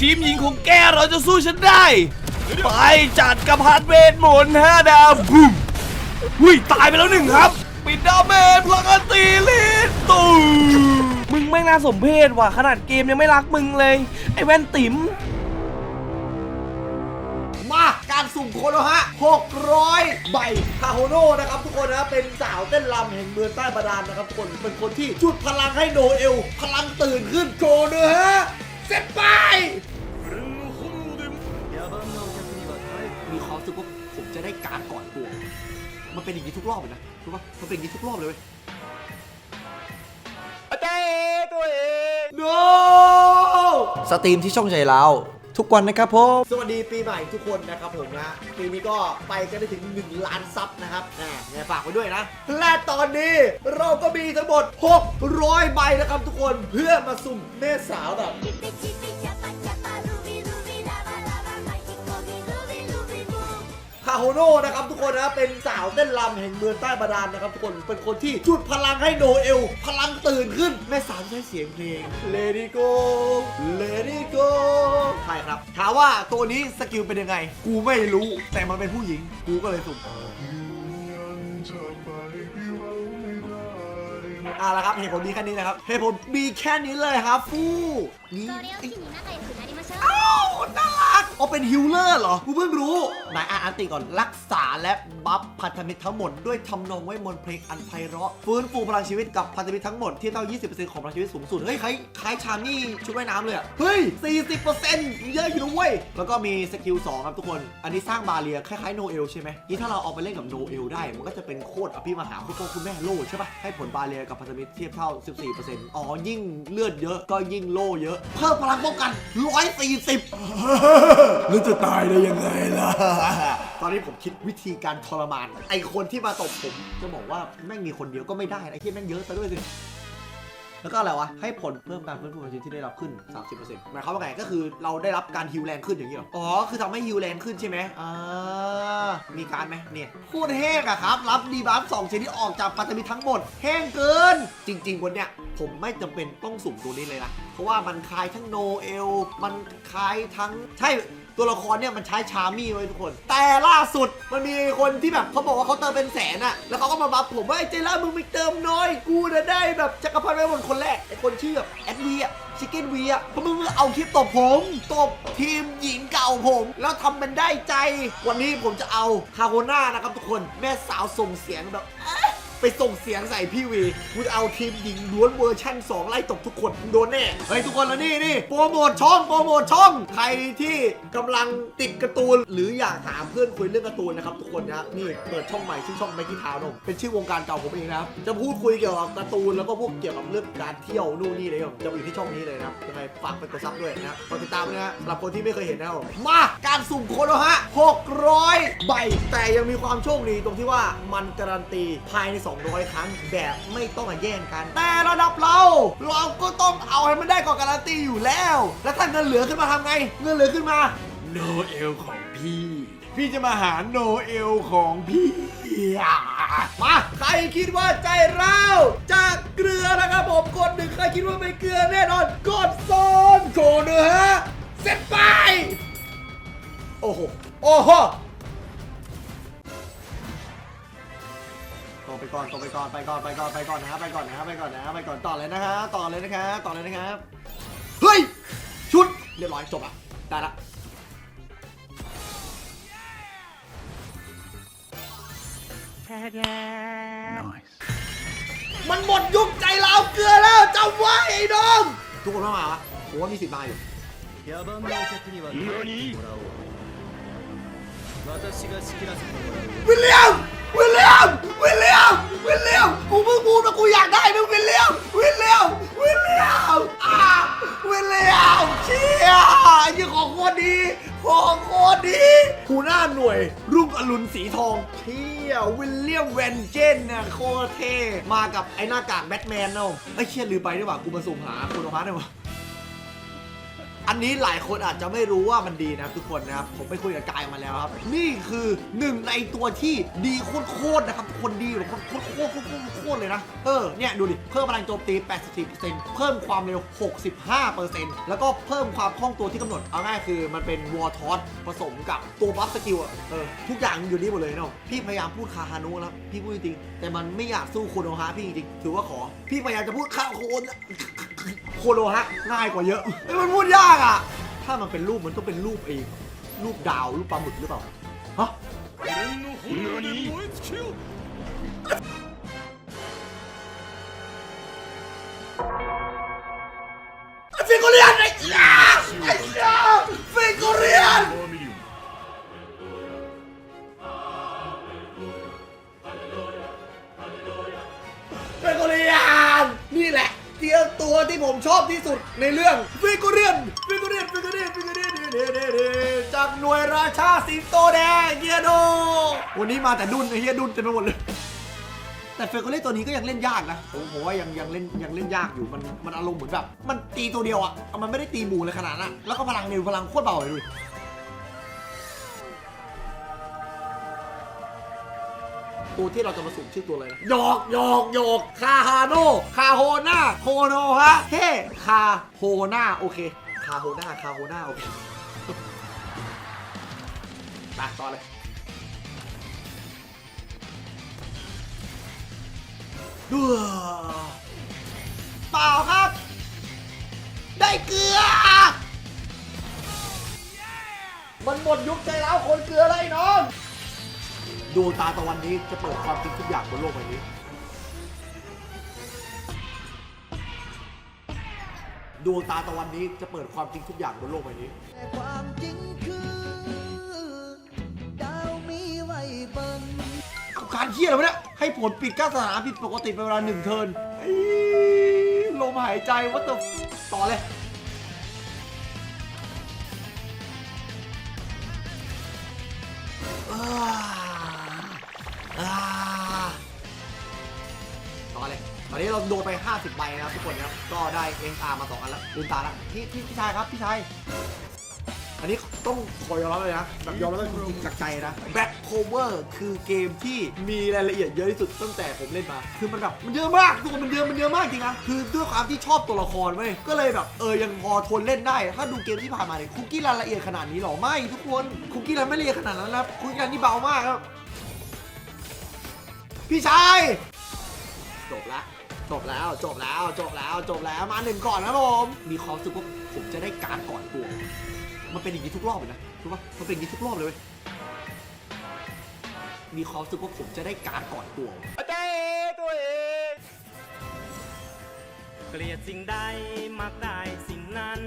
ทีมหญิงของแกเราจะสู้ฉันได้ ไปจัดกับพันเวทมนต์ห้าดาวบุ้มหุ้ยตายไปแล้วหนึ่งครับ ปิดดาเมจพลังอันตีลิสตูมึงไม่น่าสมเพศว่ะ ขนาดเกมยังไม่รักมึงเลย ไอ้แว่นติ๋มมาการสุ่มโคโนฮะ 600 ใบคาโฮโนนะครับทุกคนนะเป็นสาวเต้นรำแห่งเมืองใต้บาดาลนะครับทุกคนเป็นคนที่จุดพลังให้โนเอล พลังตื่นขึ้นโคโนฮะ มันเป็นอย่างนี้ทุกรอบเลยนะรู้ปะมันเป็นอย่างนี้ทุกรอบเลยเว้ยเต้ตัวเอง no สตรีมที่ช่องใจเราทุกวันนะครับผมสวัสดีปีใหม่ทุกคนนะครับผมนะปีนี้ก็ไปกันได้ถึง 1 ล้านซับนะครับแหมเนี่ยฝากไว้ด้วยนะ และตอนนี้เราก็มีทั้งหมด 600 ใบนะครับทุกคนเพื่อมาสุ่มแม่สาวแบบาโฮโน่นะครับทุกคนนะเป็นสาวเต้นรำแห่งเมืองใต้บาดาลนะครับทุกคนเป็นคนที่จุดพลังให้โนเอล พลังตื่นขึ้น แม่สามใช้เสียงเพลง lady go lady go ใช่ครับ ถามว่าตัวนี้สกิลเป็นยังไง กูไม่รู้แต่มันเป็นผู้หญิง กูก็เลยสุ่มอะแล้วครับเหตุผลมีแค่นี้นะครับเหตุผลมีแค่นี้เลยครับฟู่นี่อ้าวน่า อ๋อเป็นฮิลเลอร์เหรอ กูเพิ่งรู้นายอานอันติก่อนรักษาและบัฟพันธมิตรทั้งหมด ด้วยทำนองไว้มนต์เพลงอันไพเราะฟื้นฟูพลังชีวิตกับพันธมิตรทั้งหมดที่เท่า 20%ของพลังชีวิตสูงสุด เฮ้ยคล้ายคล้ายชานี่ชุดว่ายน้ำเลยอะเฮ้ย 40%เยอะอยู่นะเว้ย แล้วก็มีสกิล2ครับทุกคน อันนี้สร้างบาเรียคล้ายๆโนเอลใช่ไหมนี่ถ้าเราเอาไปเล่นกับโนเอลได้ มันก็จะเป็นโคตรอภิมหาคุณพ่อคุณแม่โล่ใช่ปะให้ผลบาเรียกับพันธมิตรเทียบเท่า 14%อ๋อยิ่งเลือดเยอะก็ยิ่งโล่เยอะ เพิ่มพลังป้องกัน 140หรือจะตายได้ยังไงล่ะ ตอนนี้ผมคิดวิธีการทรมาน ไอคนที่มาตบผม จะบอกว่าแม่งมีคนเดียวก็ไม่ได้ไอที่แม่งเยอะซะด้วยสิ แล้วก็อะไรวะ ให้ผลเพิ่มการฟื้นฟูพลังชีวิตที่ได้รับขึ้น 30%หมายความว่าไง ก็คือเราได้รับการฮิวแรงขึ้นอย่างนี้เหรอ อ๋อ คือทำให้ฮิวแรงขึ้นใช่ไหมอ่า มีการไหมเนี่ยโคตรแห้งอะครับ รับดีบัฟสองชนิดออกจากพันธมิตรทั้งหมด แห้งเกิน จริงๆวันเนี้ยผมไม่จำเป็นต้องสุ่มตัวนี้เลยนะ เพราะว่ามันคล้ายทั้งโนเอล มันคล้ายทั้ง ใช่ ตัวละครเนี่ยมันใช้ชาร์มี่ไว้ทุกคน แต่ล่าสุดมันมีคนที่แบบเขาบอกว่าเขาเติมเป็นแสนอะแล้วเขาก็มาบัฟผมว่าไอ้เจล่ามึงไม่เติมน้อย กูจะได้แบบจักรพรรดิไว้บนคนแรกไอ้คนชื่อแบบแอดวีอะชิคเก้นวีอะเพราะมึงเอาคลิปตบผมตบทีมหญิงเก่าผม แล้วทำเป็นได้ใจ วันนี้ผมจะเอาคาโฮน่านะครับทุกคนแม่สาวส่งเสียงแบบ ไปส่งเสียงใส่พี่วีกูจะเอาทีมหญิงล้วนเวอร์ชั่น 2 ไล่ตบทุกคนโดนแน่เฮ้ยทุกคนแล้วนี่นี่โปรโมทช่องโปรโมทช่อง ใครที่กำลังติดการ์ตูน หรืออยากถามเพื่อนคุยเรื่องการ์ตูนนะครับทุกคนนะครับนี่เปิดช่องใหม่ชื่อช่องไมกี้ทาวนมเป็นชื่อวงการเก่าผมเองนะครับจะพูดคุยเกี่ยวกับการ์ตูนแล้วก็พวกเกี่ยวกับเรื่องการเที่ยวนู่นนี่เลยครับจะอยู่ที่ช่องนี้เลยนะครับยังไงฝากไปกดซับด้วยนะครับกดติดตามด้วยนะสำหรับคนที่ไม่เคยเห็นนะครับผมมาการสุ่มโคโนฮะ600ใบแต่ยังมีความโชคดีตรงที่ว่ามันการันตีภายใน200 ครั้งแบบไม่ต้องมาแย่งกัน แต่ระดับเรา เราก็ต้องเอาให้มันได้ก่อนการันตีอยู่แล้ว แล้วถ้าเงินเหลือขึ้นมาทำไง เงินเหลือขึ้นมา โนเอลของพี่ พี่จะมาหาโนเอลของพี่มาใครคิดว่าใจร้าวจากเกลือนะครับผมกดหนึ่งใครคิดว่าไม่เกลือแน่นอน กดโซนโชว์เนื้อเสร็จไป โอ้โห โอ้โห ไปก่อนตกไปก่อนไปก่อนไปก่อนไปก่อนนะฮะไปก่อนนะฮะไปก่อนนะฮะไปก่อนต่อเลยนะครับต่อเลยนะครับต่อเลยนะครับเฮ้ยชุดเรียบร้อยจบอะได้ละมันหมดยุคใจเราเกลือแล้วจำไว้ไอ้ดอมทุกคนว่งมาปะผมว่ามีสิบมาอยู่วิลเลียมวิลเลีย วิลเลียมวิลเลียมกูเพิ่งพูดว่ากูอยากได้นะวิลเลียมวิลเลียมวิลเลียมอ่าวิลเลียมเชี่ยไอ้ยี่ของโคตรดีของโคตรดีคูหน้าหน่วย รุ่งอรุณสีทองเชี่ยวิลเลียมแวนเจนน่ะโคตรเท่มากับไอ้หน้ากากแบทแมนเนาะไอ้เชี่ยลืมไปดีกว่ากูมาสุ่มหาคุณพัฒน์ดีกว่า อันนี้หลายคนอาจจะไม่รู้ว่ามันดีนะครับทุกคนนะครับ ผมไปคุยกับกายมาแล้วครับ นี่คือหนึ่งในตัวที่ดีโคตรๆนะครับทุกคนดีแบบโคตรโคตรโคตรโคตรเลยนะ เออ เนี่ยดูดิ เพิ่มพลังโจมตี 84%เพิ่มความเร็ว 65%แล้วก็เพิ่มความคล่องตัวที่กำหนด เอาง่ายคือมันเป็นวอร์ทอสผสมกับตัวบัฟสกิลอะเออ ทุกอย่างอยู่นี่หมดเลยเนาะ พี่พยายามพูดคาฮานุแล้ว พี่พูดจริงแต่มันไม่อยากสู้โคโนฮะพี่จริงๆถือว่าขอ พี่พยายามจะพูดคาโคน โคโนฮะง่ายกว่าเยอะเฮ้ยมันพูดยากอะ ถ้ามันเป็นรูปมันต้องเป็นรูปเองรูปดาวรูปปลาหมึกหรือเปล่าฮะฟิกเรียนไอ้ยาไอ้ยาฟิกเรียน ที่สุดในเรื่องฟิกเรียนฟิกเรียนฟิกเรียนฟิกเรียนจากหน่วยราชาสิงโตแดงเฮียโดวันนี้มาแต่ดุนไอเฮียดุนเต็มไปหมดเลยแต่เฟเกอเล่ตัวนี้ก็ยังเล่นยากนะผมผมว่ายังยังเล่นยังเล่นยากอยู่มันมันอารมณ์เหมือนแบบมันตีตัวเดียวอะมันไม่ได้ตีหมู่เลยขนาดนั้นอะแล้วก็พลังเร็วพลังโคตรเบาเลยดู ตัวที่เราจะมาสุ่มชื่อตัวอะไรนะหยอกหยอกหยอกคาฮาโนคาโฮนาโคโนฮะเฮ้คาโฮนาโอเค คาโฮนาคาโฮนาโอเคไปต่อเลยดูเปล่าครับ ได้เกลือ มันหมดยุคใจแล้วคนเกลืออะไรน้อง ดวงตาตะวันนี้จะเปิดความจริงทุกอย่างบนโลกใบนี้ ดวงตาตะวันนี้จะเปิดความจริงทุกอย่างบนโลกใบนี้ แต่ความจริงคือ ดาวมีไว้เบิ่งเอาการเฮียอะไรวะเนี่ยให้ผลปิดการสถานะผิดปกติเป็นเวลาหนึ่งเทิร์นไอ้ลมหายใจวัตถุต่อเลย 50ใบนะครับทุกคนครับ ก็ได้เอ็นอาร์มาสองอันแล้วลืมตาแล้วพี่พี่พี่ชายครับพี่ชาย อันนี้ต้องขอยอมรับเลยนะแบบยอมรับจริงๆจากใจนะ Back Cover คือเกมที่มีรายละเอียดเยอะที่สุดตั้งแต่ผมเล่นมา คือมันแบบมันเยอะมากทุกคนมันเยอะมันเยอะมากจริงนะคือด้วยความที่ชอบตัวละครเว้ยก็เลยแบบเออยังพอทนเล่นได้ ถ้าดูเกมที่ผ่านมาเนี่ยคุกกี้รายละเอียดขนาดนี้หรอไม่ทุกคนคุกกี้รายไม่ละเอียดขนาดนั้นนะคุกกี้รายนี่เบามากครับพี่ชายจบละ จบแล้วจบแล้วจบแล้วจบแล้วมาหนึ่งก่อนนะผมมีความรู้สึกว่าผมจะได้การก่อนตัวมันเป็นอย่างนี้ทุกรอบเลยนะรู้ปะมันเป็นอย่างนี้ทุกรอบเลยเว้ยมีความรู้สึกว่าผมจะได้การก่อนตัวเกลียดสิ่งใดมักได้สิ่งนั้น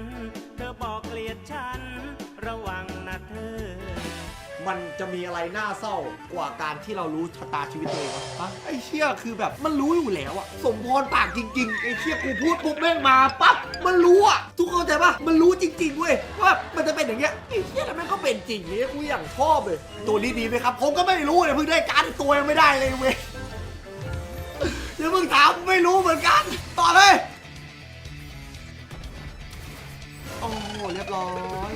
เธอบอกเกลียดฉัน ระวังนะเธอ มันจะมีอะไรน่าเศร้ากว่าการที่เรารู้ชะตาชีวิตตัวเองวะฮะไอ้เชี่ยคือแบบมันรู้อยู่แล้วอะสมพรปากจริง ๆ ไอ้เชี่ยกูพูดปุ๊บแม่งมาปั๊บมันรู้อะทุกคนเข้าใจปะมันรู้จริงๆเว้ยว่ามันจะเป็นอย่างเงี้ยไอ้เชี่ยแล้วมันก็เป็นจริงเนี่ยกูอย่างชอบเลยตัวนี้ดีไหมครับ ผมก็ไม่รู้เลยเพิ่งได้การดตัวยังไม่ได้เลยเว้ยอย่าเพิ่งถามไม่รู้เหมือนกันต่อเลยโอ้โหเรียบร้อย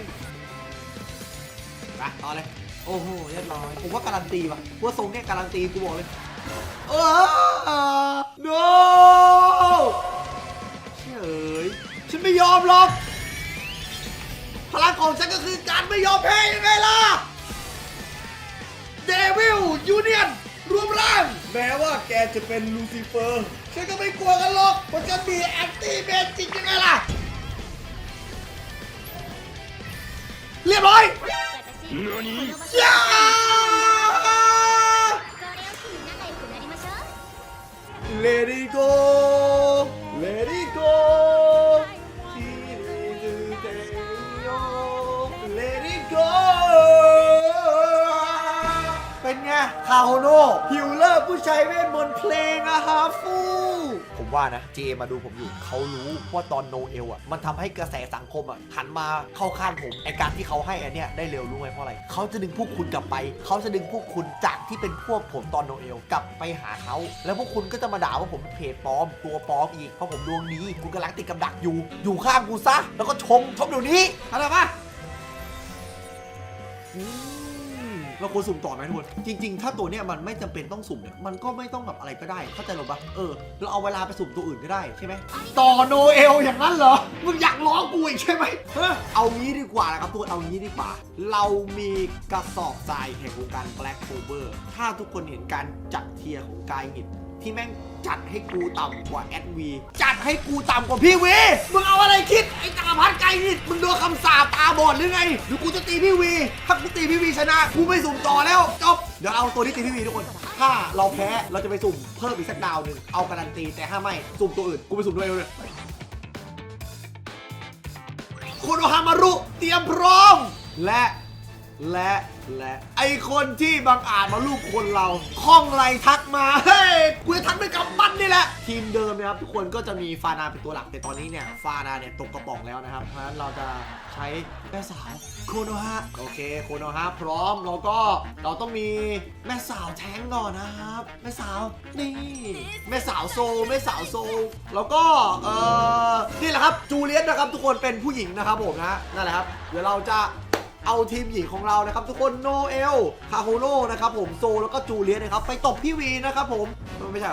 ไปต่อเลยโอ้โหเรียบร้อยผมว่าการันตีว่ะว่าทรงเนี่ยการันตีกูบอกเลยเออ no เฉยฉันไม่ยอมหรอกพลังของฉันก็คือการไม่ยอมแพ้ยังไงล่ะเดวิลยูเนียนรวมร่าง แม้ว่าแกจะเป็นลูซิเฟอร์ ฉันก็ไม่กลัวกันหรอกเพราะฉันมีแอนตี้เมจิกยังไงล่ะ เรียบร้อย เลดี้โกเลดี้โกที่นี่ดูเตโยเเป็นไงคาโฮโนฮิวเลอร์ผู้ชายเวทมนต์เพลงอาฮาฟู ว่านะ GM มาดูผมอยู่เขารู้ว่าตอนโนเอลอะมันทำให้กระแสสังคมอะหันมาเข้าข้างผมไอการที่เขาให้อันเนี้ยได้เร็วรู้ไหมเพราะอะไรเขาจะดึงพวกคุณกลับไป เขาจะดึงพวกคุณจากที่เป็นพวกผมตอนโนเอลกลับไปหาเขาแล้วพวกคุณก็จะมาด่าว่าผมเป็นเพจปลอมตัวปลอมอีกเพราะผมดวงดีคุณกำลังติดกับดักอยู่ อยู่ข้างกูซะแล้วก็ชมชมเดี๋ยวนี้เข้าใจปะอืม เราควรสุ่มต่อไหมทุกคน จริง ๆ ถ้าตัวเนี้ยมันไม่จำเป็นต้องสุ่มเนี่ย มันก็ไม่ต้องแบบอะไรก็ได้ เข้าใจหรอปะเออ เราเอาเวลาไปสุ่มตัวอื่นก็ได้ใช่ไหม ต่อโนเอลอย่างนั้นเหรอ มึงอยากล้อกูอีกใช่ไหมเฮ้ยเอางี้ดีกว่านะครับทุกคน เอางี้ดีกว่า เรามีกระสอบทรายแห่งวงการ Black Clover ถ้าทุกคนเห็นการจัดเทียร์ของกายหงิด ที่แม่งจัดให้กูต่ำกว่าแอดวีจัดให้กูต่ำกว่าพี่วีมึงเอาอะไรคิดไอ้จักรพัฒน์ไก่นี่มึงโดนคำสาปตาบอดหรือไงหรือกูจะตีพี่วีถ้ากูตีพี่วีชนะกูไม่สุ่มต่อแล้วจบเดี๋ยวเอาตัวที่ตีพี่วีทุกคน ถ้าเราแพ้เราจะไปสุ่มเพิ่มอีกสักดาวหนึ่งเอาการันตีแต่ถ้าไม่สุ่มตัวอื่นกูไปสุ่มตัวเองเลยโคโนฮามารุเตรียมพร้อม และ และและไอคนที่บังอาจมาลูกคนเราข้องไรทักมาเฮ้ยกูจะทักด้วยกำปั้นนี่แหละ ทีมเดิมนะครับทุกคนก็จะมีฟานาเป็นตัวหลักแต่ตอนนี้เนี่ยฟานาเนี่ยตกกระป๋องแล้วนะครับ เพราะฉะนั้นเราจะใช้แม่สาวโคโนฮะโอเคโคโนฮะพร้อมแล้วก็เราต้องมีแม่สาวแท้งก่อนนะครับ แม่สาวนี่แม่สาวโซแม่สาวโซ แล้วก็เออนี่แหละครับจูเลียตนะครับทุกคนเป็นผู้หญิงนะครับผมนะนั่นแหละครับเดี๋ยวเราจะ เอาทีมหญิงของเรานะครับทุกคนโนเอลคาโฮโลนะครับผมโซแล้วก็จูเลียสนะครับไปตบพี่วีนะครับผมไม่ใช่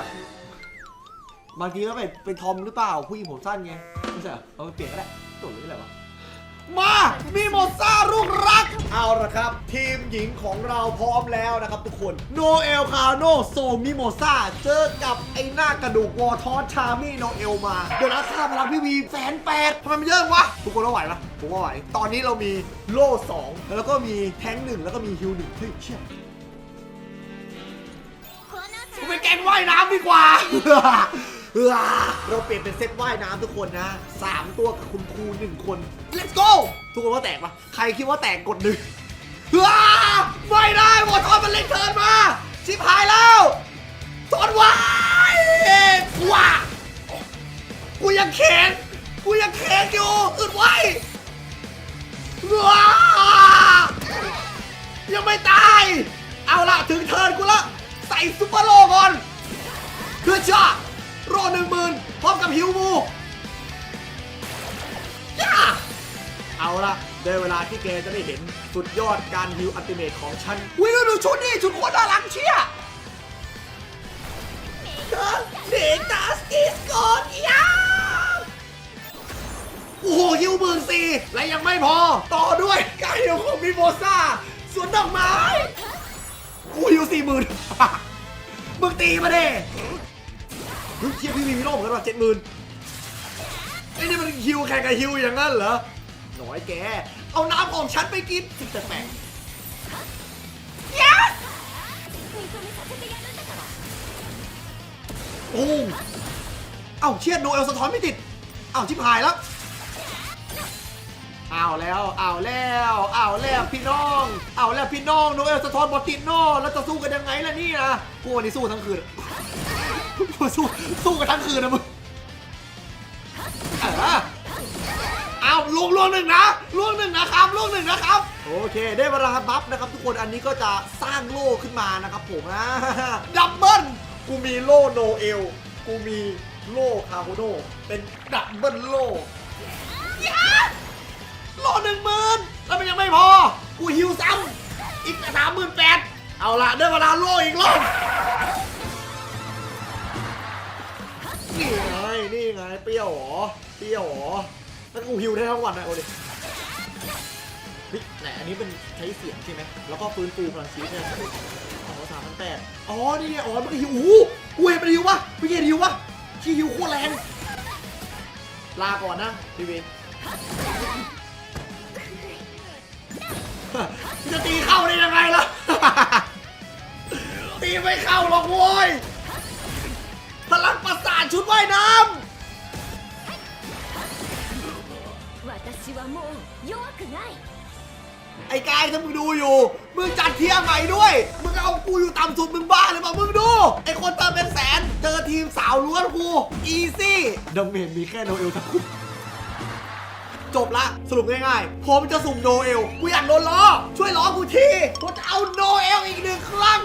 บางทีก็เป็นเป็นทอมหรือเปล่าผู้หญิงผมสั้นไงไม่ใช่เอเอาไปเปลี่ยนก็ได้ตัวหรืออะไรวะ มามีโมซ่าลูกรัก เอาละครับ ทีมหญิงของเราพร้อมแล้วนะครับทุกคนโนเอลคาโนโซมิโมซ่าเจอกับไอ้หน้ากระดูกวอทอสชามี่โนเอลมา เดี๋ยวนะค่าพลังพี่วีแสนแปดทำไมมันเยอะวะ ทุกคนว่าไหวปะผมว่าไหว ตอนนี้เรามีโล่2แล้วก็มีแท้งหนึ่งแล้วก็มีฮิวหนึ่งเฮ้ยเชี่ยこのกูไปแกงว่ายน้ำดีกว่า เราเปลี่ยนเป็นเซตว่ายน้ำทุกคนนะ 3 ตัวกับคุณครูหนึ่งคน let's go ทุกคนว่าแตกปะใครคิดว่าแตกกดหนึ่งว้าไม่ได้วอทอนมันเล็งเทิร์นมา ชิบหายแล้วทอนวายว้ากูยังแขนกูยังแขนอยู่อึดไว้ว้า ฮิวมูย่าเอาละได้เวลาที่แกจะได้เห็นสุดยอดการฮิวอัลติเมทของฉันวิวดูชุดนี่ชุดโคตรน่ารักเชียเดตัสอิสกอนยาโอ้โหฮิวหมื่นสี่และยังไม่พอ ต่อด้วยการฮิวของมิโมซ่าสวนดอกไม้กูฮิวสี่หมื่นมึงตีมาเด้ เฮ้เทียบพี่มีฮีโร่เหมือนกันว่ะเจ็ดหมื่นไอ้นี่มันฮิวแข่งกับฮิวอย่างนั้นเหรอหน่อยแก เอาน้ำของฉันไปกินแปลกๆ yes โอ้เอ้าเชียดโนเอลสะท้อนไม่ติด เอ้าชิบหายแล้วเอาแล้วเอาแล้วเอาแล้วพี่น้องเอาแล้วพี่น้องโนเอลสะท้อนบอดติดนอแล้วจะสู้กันยังไงล่ะนี่นะพวกนี้สู้ทั้งคืน สู้สู้กันทั้งคืนนะมึงเออเอาลวงลวงหนึ่งนะลวงหนึ่งนะครับลวงหนึ่งนะครับ โอเคได้เวลาบัฟนะครับ ทุกคนอันนี้ก็จะสร้างโล่ขึ้นมานะครับผมนะดับเบิลกูมีโล่โนเอลกูมีโล่คาโฮโดเป็นดับเบิลโล่ยะโล่หนึ่งหมื่นแล้วมันยังไม่พอ กูฮิวซ้ำอีกสามหมื่นแปดเอาละได้เวลาโล่อีกรอบ นี่ไง นี่ไง เปรี้ยวเหรอ เปรี้ยวเหรอแล้วกูฮิวได้ทั้งวันนะโอ้ดิเฮ้ยแต่อันนี้เป็นใช้เสียงใช่ไหม แล้วก็ฟื้นฟูพลังชีวิตใช่ไหมอ๋อสามพันแปดอ๋อ นี่ไง อ๋อ มันก็ฮิวอู้หูกูเห็นมันฮิววะไม่เห็นฮิววะที่ฮิวโคตรแรง ลาก่อนนะพีวีจะตีเข้าได้ยังไงล่ะ ตีไม่เข้าหรอกโว้ยาชุดว่ายน้ำไอ้กายถ้ามึงดูอยู่ มึงจัดเทียร์ใหม่ด้วย มึงเอากูอยู่ต่ำสุดมึงบ้าหรือเปล่ามึงดู ไอ้คนเติมเป็นแสน เจอทีมสาวล้วนกู อีซี่ดาเมจมีแค่โนเอลทั้งจบละสรุปง่ายๆ ผมจะสุ่มโนเอล กูอยากโดนล้อ ช่วยล้อกูที กูจะเอาโนเอลอีกหนึ่งครั้ง